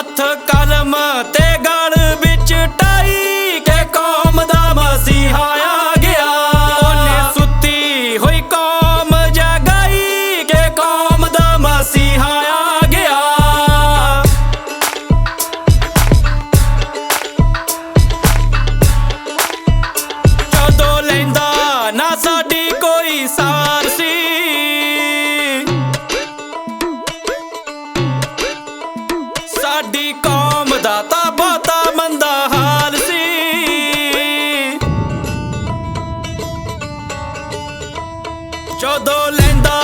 हाथ कलम ते ਸਾਡੀ ਕੌਮ ਦਾ ਤਾਂ ਬਹੁਤਾ ਮੰਦਾ ਹਾਲ ਸੀ। ਜਦੋਂ ਲੈਂਦਾ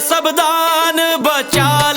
سب دان بچا